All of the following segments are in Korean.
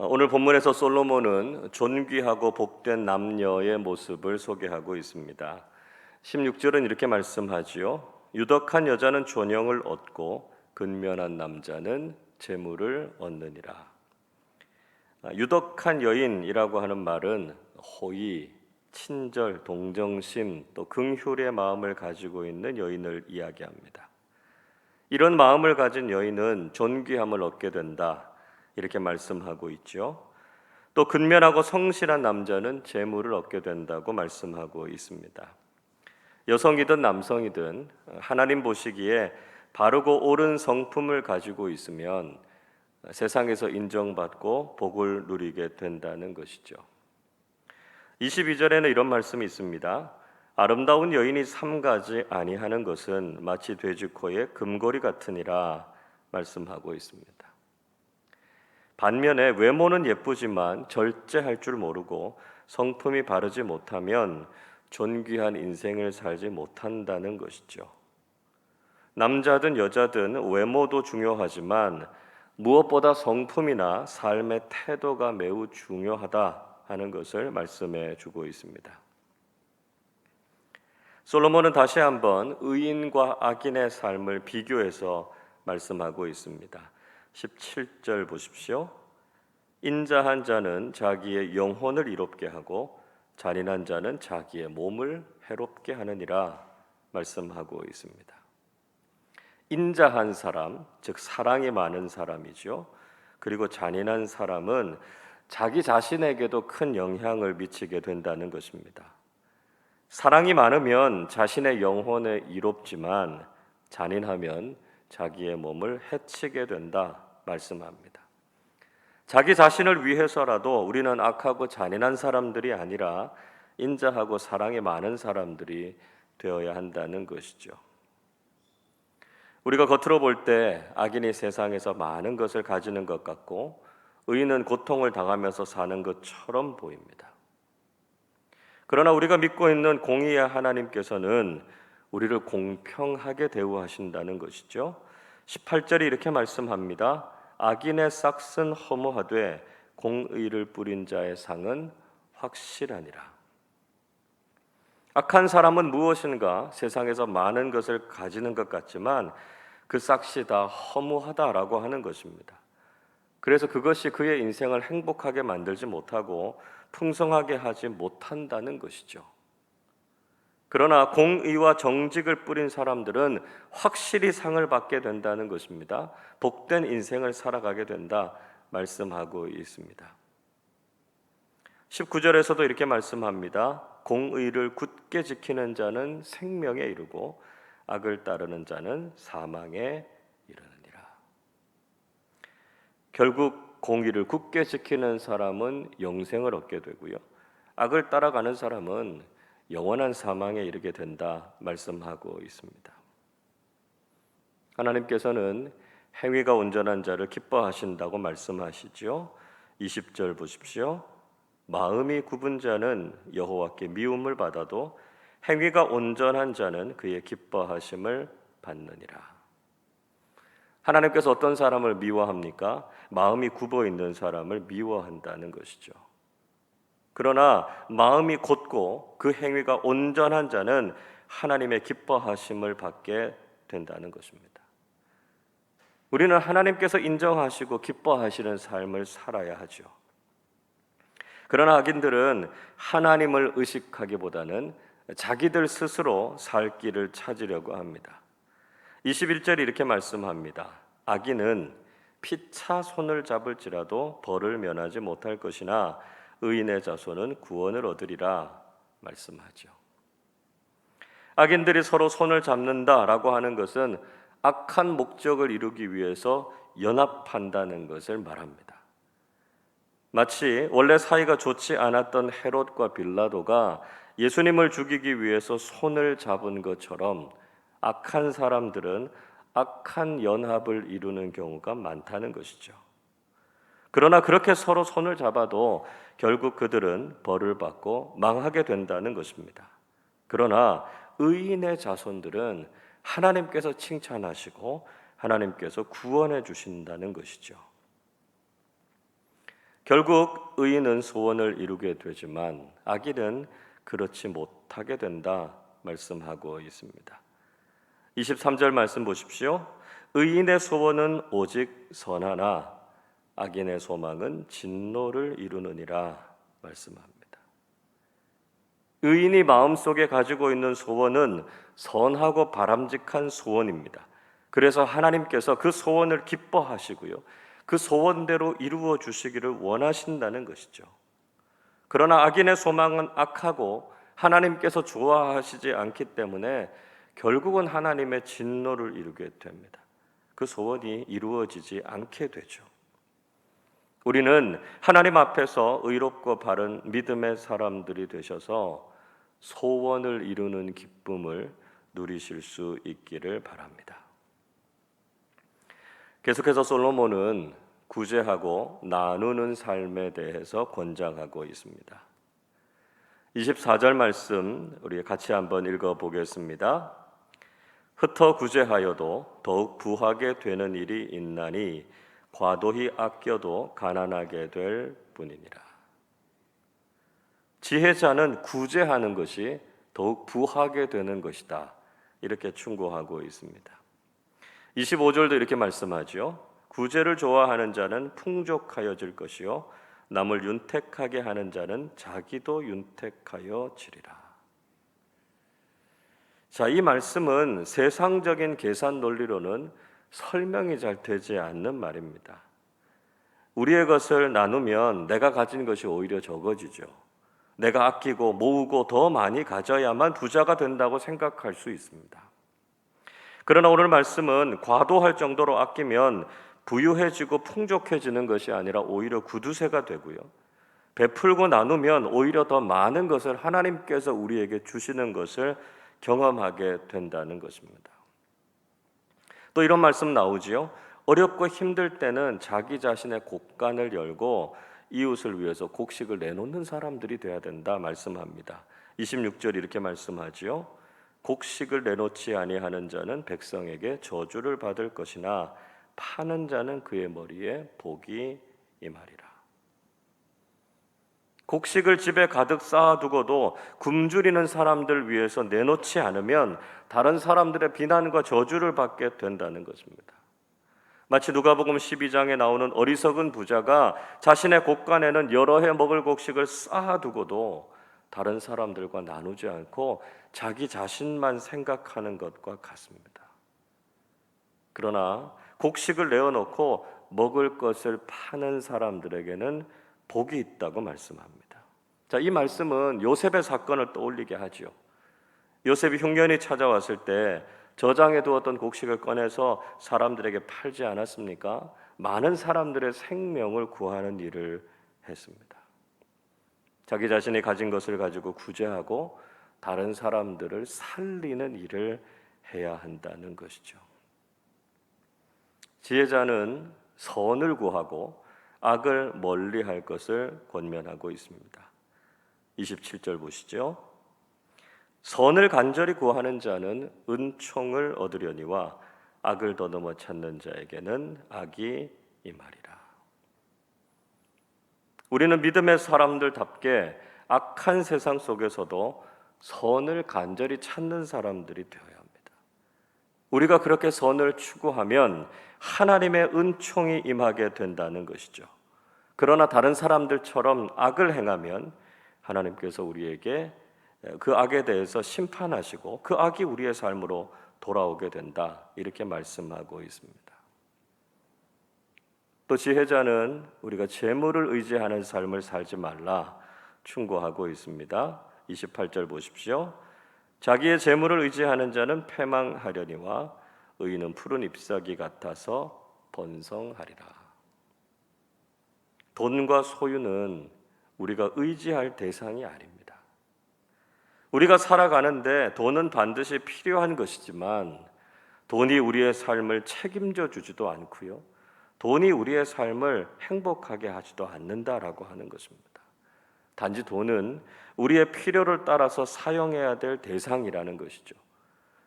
어, 오늘 본문에서 솔로몬은 존귀하고 복된 남녀의 모습을 소개하고 있습니다. 16절은 이렇게 말씀하지요. 유덕한 여자는 존영을 얻고 근면한 남자는 재물을 얻느니라. 아, 유덕한 여인이라고 하는 말은 호의, 친절, 동정심, 또 긍휼의 마음을 가지고 있는 여인을 이야기합니다. 이런 마음을 가진 여인은 존귀함을 얻게 된다. 이렇게 말씀하고 있죠. 또 근면하고 성실한 남자는 재물을 얻게 된다고 말씀하고 있습니다. 여성이든 남성이든 하나님 보시기에 바르고 옳은 성품을 가지고 있으면 세상에서 인정받고 복을 누리게 된다는 것이죠. 22절에는 이런 말씀이 있습니다. 아름다운 여인이 삼가지 아니하는 것은 마치 돼지코의 금고리 같으니라 말씀하고 있습니다. 반면에 외모는 예쁘지만 절제할 줄 모르고 성품이 바르지 못하면 존귀한 인생을 살지 못한다는 것이죠. 남자든 여자든 외모도 중요하지만 무엇보다 성품이나 삶의 태도가 매우 중요하다 하는 것을 말씀해 주고 있습니다. 솔로몬은 다시 한번 의인과 악인의 삶을 비교해서 말씀하고 있습니다. 17절 보십시오. 인자한 자는 자기의 영혼을 이롭게 하고 잔인한 자는 자기의 몸을 해롭게 하느니라 말씀하고 있습니다. 인자한 사람, 즉 사랑이 많은 사람이죠. 그리고 잔인한 사람은 자기 자신에게도 큰 영향을 미치게 된다는 것입니다. 사랑이 많으면 자신의 영혼에 이롭지만 잔인하면 자기의 몸을 해치게 된다 말씀합니다. 자기 자신을 위해서라도 우리는 악하고 잔인한 사람들이 아니라 인자하고 사랑이 많은 사람들이 되어야 한다는 것이죠. 우리가 겉으로 볼 때 악인이 세상에서 많은 것을 가지는 것 같고 의인은 고통을 당하면서 사는 것처럼 보입니다. 그러나 우리가 믿고 있는 공의의 하나님께서는 우리를 공평하게 대우하신다는 것이죠. 18절이 이렇게 말씀합니다. 악인의 싹은 허무하되 공의를 뿌린 자의 상은 확실하니라. 악한 사람은 무엇인가 세상에서 많은 것을 가지는 것 같지만 그 싹이 다 허무하다라고 하는 것입니다. 그래서 그것이 그의 인생을 행복하게 만들지 못하고 풍성하게 하지 못한다는 것이죠. 그러나 공의와 정직을 뿌린 사람들은 확실히 상을 받게 된다는 것입니다. 복된 인생을 살아가게 된다 말씀하고 있습니다. 19절에서도 이렇게 말씀합니다. 공의를 굳게 지키는 자는 생명에 이르고 악을 따르는 자는 사망에 이르느니라. 결국 공의를 굳게 지키는 사람은 영생을 얻게 되고요. 악을 따라가는 사람은 영원한 사망에 이르게 된다 말씀하고 있습니다. 하나님께서는 행위가 온전한 자를 기뻐하신다고 말씀하시죠. 20절 보십시오. 마음이 굽은 자는 여호와께 미움을 받아도 행위가 온전한 자는 그의 기뻐하심을 받느니라. 하나님께서 어떤 사람을 미워합니까? 마음이 굽어 있는 사람을 미워한다는 것이죠. 그러나 마음이 곧고 그 행위가 온전한 자는 하나님의 기뻐하심을 받게 된다는 것입니다. 우리는 하나님께서 인정하시고 기뻐하시는 삶을 살아야 하죠. 그러나 악인들은 하나님을 의식하기보다는 자기들 스스로 살 길을 찾으려고 합니다. 21절에 이렇게 말씀합니다. 악인은 피차 손을 잡을지라도 벌을 면하지 못할 것이나 의인의 자손은 구원을 얻으리라 말씀하죠. 악인들이 서로 손을 잡는다라고 하는 것은 악한 목적을 이루기 위해서 연합한다는 것을 말합니다. 마치 원래 사이가 좋지 않았던 헤롯과 빌라도가 예수님을 죽이기 위해서 손을 잡은 것처럼 악한 사람들은 악한 연합을 이루는 경우가 많다는 것이죠. 그러나 그렇게 서로 손을 잡아도 결국 그들은 벌을 받고 망하게 된다는 것입니다. 그러나 의인의 자손들은 하나님께서 칭찬하시고 하나님께서 구원해 주신다는 것이죠. 결국 의인은 소원을 이루게 되지만 악인은 그렇지 못하게 된다 말씀하고 있습니다. 23절 말씀 보십시오. 의인의 소원은 오직 선하나 악인의 소망은 진노를 이루느니라 말씀합니다. 의인이 마음속에 가지고 있는 소원은 선하고 바람직한 소원입니다. 그래서 하나님께서 그 소원을 기뻐하시고요. 그 소원대로 이루어 주시기를 원하신다는 것이죠. 그러나 악인의 소망은 악하고 하나님께서 좋아하시지 않기 때문에 결국은 하나님의 진노를 이루게 됩니다. 그 소원이 이루어지지 않게 되죠. 우리는 하나님 앞에서 의롭고 바른 믿음의 사람들이 되셔서 소원을 이루는 기쁨을 누리실 수 있기를 바랍니다. 계속해서 솔로몬은 구제하고 나누는 삶에 대해서 권장하고 있습니다. 24절 말씀 우리 같이 한번 읽어 보겠습니다. 흩어 구제하여도 더욱 부하게 되는 일이 있나니 과도히 아껴도 가난하게 될 뿐이니라. 지혜자는 구제하는 것이 더욱 부하게 되는 것이다. 이렇게 충고하고 있습니다. 25절도 이렇게 말씀하죠. 구제를 좋아하는 자는 풍족하여질 것이요 남을 윤택하게 하는 자는 자기도 윤택하여 지리라. 자, 이 말씀은 세상적인 계산 논리로는 설명이 잘 되지 않는 말입니다. 우리의 것을 나누면 내가 가진 것이 오히려 적어지죠. 내가 아끼고 모으고 더 많이 가져야만 부자가 된다고 생각할 수 있습니다. 그러나 오늘 말씀은 과도할 정도로 아끼면 부유해지고 풍족해지는 것이 아니라 오히려 구두쇠가 되고요. 베풀고 나누면 오히려 더 많은 것을 하나님께서 우리에게 주시는 것을 경험하게 된다는 것입니다. 또 이런 말씀 나오지요. 어렵고 힘들 때는 자기 자신의 곡간을 열고 이웃을 위해서 곡식을 내놓는 사람들이 되어야 된다 말씀합니다. 26절 이렇게 말씀하지요. 곡식을 내놓지 아니하는 자는 백성에게 저주를 받을 것이나 파는 자는 그의 머리에 복이 임하리라. 곡식을 집에 가득 쌓아두고도 굶주리는 사람들 위해서 내놓지 않으면 다른 사람들의 비난과 저주를 받게 된다는 것입니다. 마치 누가복음 12장에 나오는 어리석은 부자가 자신의 곳간에는 여러 해 먹을 곡식을 쌓아두고도 다른 사람들과 나누지 않고 자기 자신만 생각하는 것과 같습니다. 그러나 곡식을 내어놓고 먹을 것을 파는 사람들에게는 복이 있다고 말씀합니다. 자, 이 말씀은 요셉의 사건을 떠올리게 하지요. 요셉이 흉년이 찾아왔을 때 저장해 두었던 곡식을 꺼내서 사람들에게 팔지 않았습니까? 많은 사람들의 생명을 구하는 일을 했습니다. 자기 자신이 가진 것을 가지고 구제하고 다른 사람들을 살리는 일을 해야 한다는 것이죠. 지혜자는 선을 구하고 악을 멀리 할 것을 권면하고 있습니다. 27절 보시죠. 선을 간절히 구하는 자는 은총을 얻으려니와 악을 더듬어 찾는 자에게는 악이 임하리라. 우리는 믿음의 사람들답게 악한 세상 속에서도 선을 간절히 찾는 사람들이 되어야 합니다. 우리가 그렇게 선을 추구하면 하나님의 은총이 임하게 된다는 것이죠. 그러나 다른 사람들처럼 악을 행하면 하나님께서 우리에게 그 악에 대해서 심판하시고 그 악이 우리의 삶으로 돌아오게 된다. 이렇게 말씀하고 있습니다. 또 지혜자는 우리가 재물을 의지하는 삶을 살지 말라 충고하고 있습니다. 28절 보십시오. 자기의 재물을 의지하는 자는 패망하려니와 의인은 푸른 잎사귀 같아서 번성하리라. 돈과 소유는 우리가 의지할 대상이 아닙니다. 우리가 살아가는데 돈은 반드시 필요한 것이지만 돈이 우리의 삶을 책임져 주지도 않고요. 돈이 우리의 삶을 행복하게 하지도 않는다라고 하는 것입니다. 단지 돈은 우리의 필요를 따라서 사용해야 될 대상이라는 것이죠.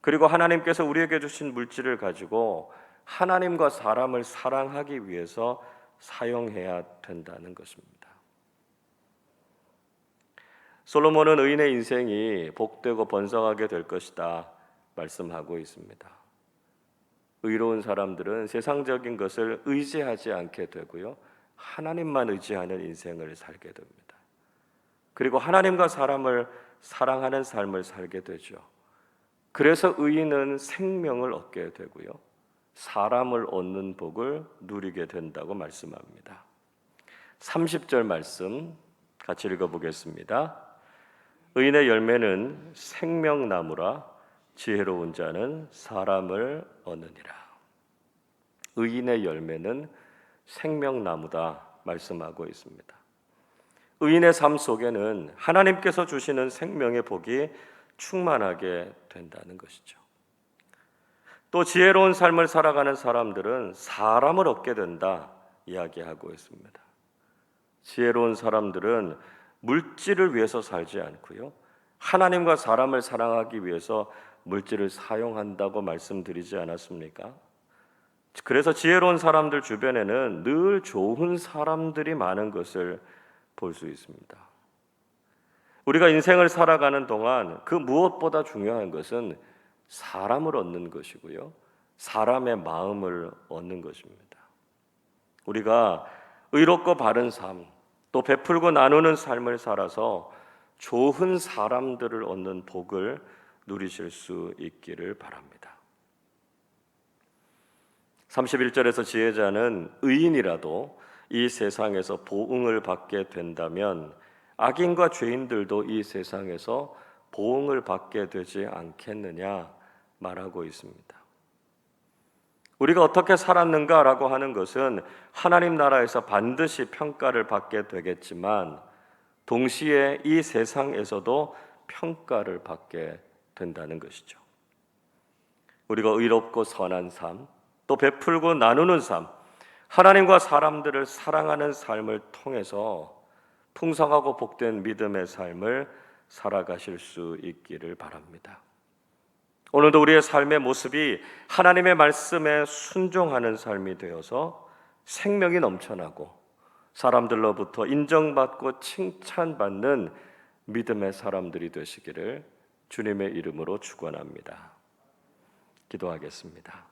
그리고 하나님께서 우리에게 주신 물질을 가지고 하나님과 사람을 사랑하기 위해서 사용해야 된다는 것입니다. 솔로몬은 의인의 인생이 복되고 번성하게 될 것이다 말씀하고 있습니다. 의로운 사람들은 세상적인 것을 의지하지 않게 되고요. 하나님만 의지하는 인생을 살게 됩니다. 그리고 하나님과 사람을 사랑하는 삶을 살게 되죠. 그래서 의인은 생명을 얻게 되고요. 사람을 얻는 복을 누리게 된다고 말씀합니다. 30절 말씀 같이 읽어 보겠습니다. 의인의 열매는 생명나무라 지혜로운 자는 사람을 얻느니라. 의인의 열매는 생명나무다 말씀하고 있습니다. 의인의 삶 속에는 하나님께서 주시는 생명의 복이 충만하게 된다는 것이죠. 또 지혜로운 삶을 살아가는 사람들은 사람을 얻게 된다 이야기하고 있습니다. 지혜로운 사람들은 물질을 위해서 살지 않고요. 하나님과 사람을 사랑하기 위해서 물질을 사용한다고 말씀드리지 않았습니까? 그래서 지혜로운 사람들 주변에는 늘 좋은 사람들이 많은 것을 볼 수 있습니다. 우리가 인생을 살아가는 동안 그 무엇보다 중요한 것은 사람을 얻는 것이고요. 사람의 마음을 얻는 것입니다. 우리가 의롭고 바른 삶, 또 베풀고 나누는 삶을 살아서 좋은 사람들을 얻는 복을 누리실 수 있기를 바랍니다. 31절에서 지혜자는 의인이라도 이 세상에서 보응을 받게 된다면 악인과 죄인들도 이 세상에서 보응을 받게 되지 않겠느냐 말하고 있습니다. 우리가 어떻게 살았는가라고 하는 것은 하나님 나라에서 반드시 평가를 받게 되겠지만 동시에 이 세상에서도 평가를 받게 된다는 것이죠. 우리가 의롭고 선한 삶, 또 베풀고 나누는 삶, 하나님과 사람들을 사랑하는 삶을 통해서 풍성하고 복된 믿음의 삶을 살아가실 수 있기를 바랍니다. 오늘도 우리의 삶의 모습이 하나님의 말씀에 순종하는 삶이 되어서 생명이 넘쳐나고 사람들로부터 인정받고 칭찬받는 믿음의 사람들이 되시기를 주님의 이름으로 축원합니다. 기도하겠습니다.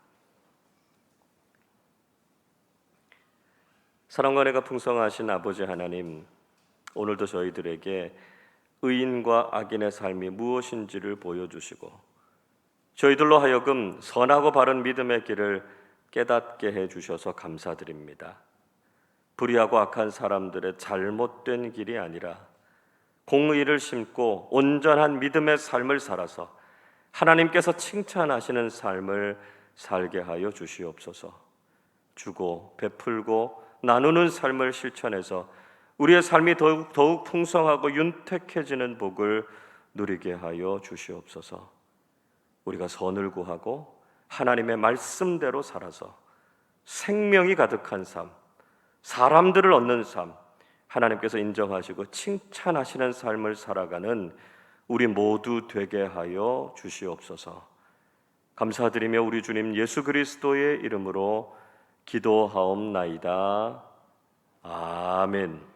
사랑과 은혜가 풍성하신 아버지 하나님, 오늘도 저희들에게 의인과 악인의 삶이 무엇인지를 보여주시고 저희들로 하여금 선하고 바른 믿음의 길을 깨닫게 해 주셔서 감사드립니다. 불의하고 악한 사람들의 잘못된 길이 아니라 공의를 심고 온전한 믿음의 삶을 살아서 하나님께서 칭찬하시는 삶을 살게 하여 주시옵소서. 주고 베풀고 나누는 삶을 실천해서 우리의 삶이 더욱, 더욱 풍성하고 윤택해지는 복을 누리게 하여 주시옵소서. 우리가 선을 구하고 하나님의 말씀대로 살아서 생명이 가득한 삶, 사람들을 얻는 삶, 하나님께서 인정하시고 칭찬하시는 삶을 살아가는 우리 모두 되게 하여 주시옵소서. 감사드리며 우리 주님 예수 그리스도의 이름으로 기도하옵나이다. 아멘.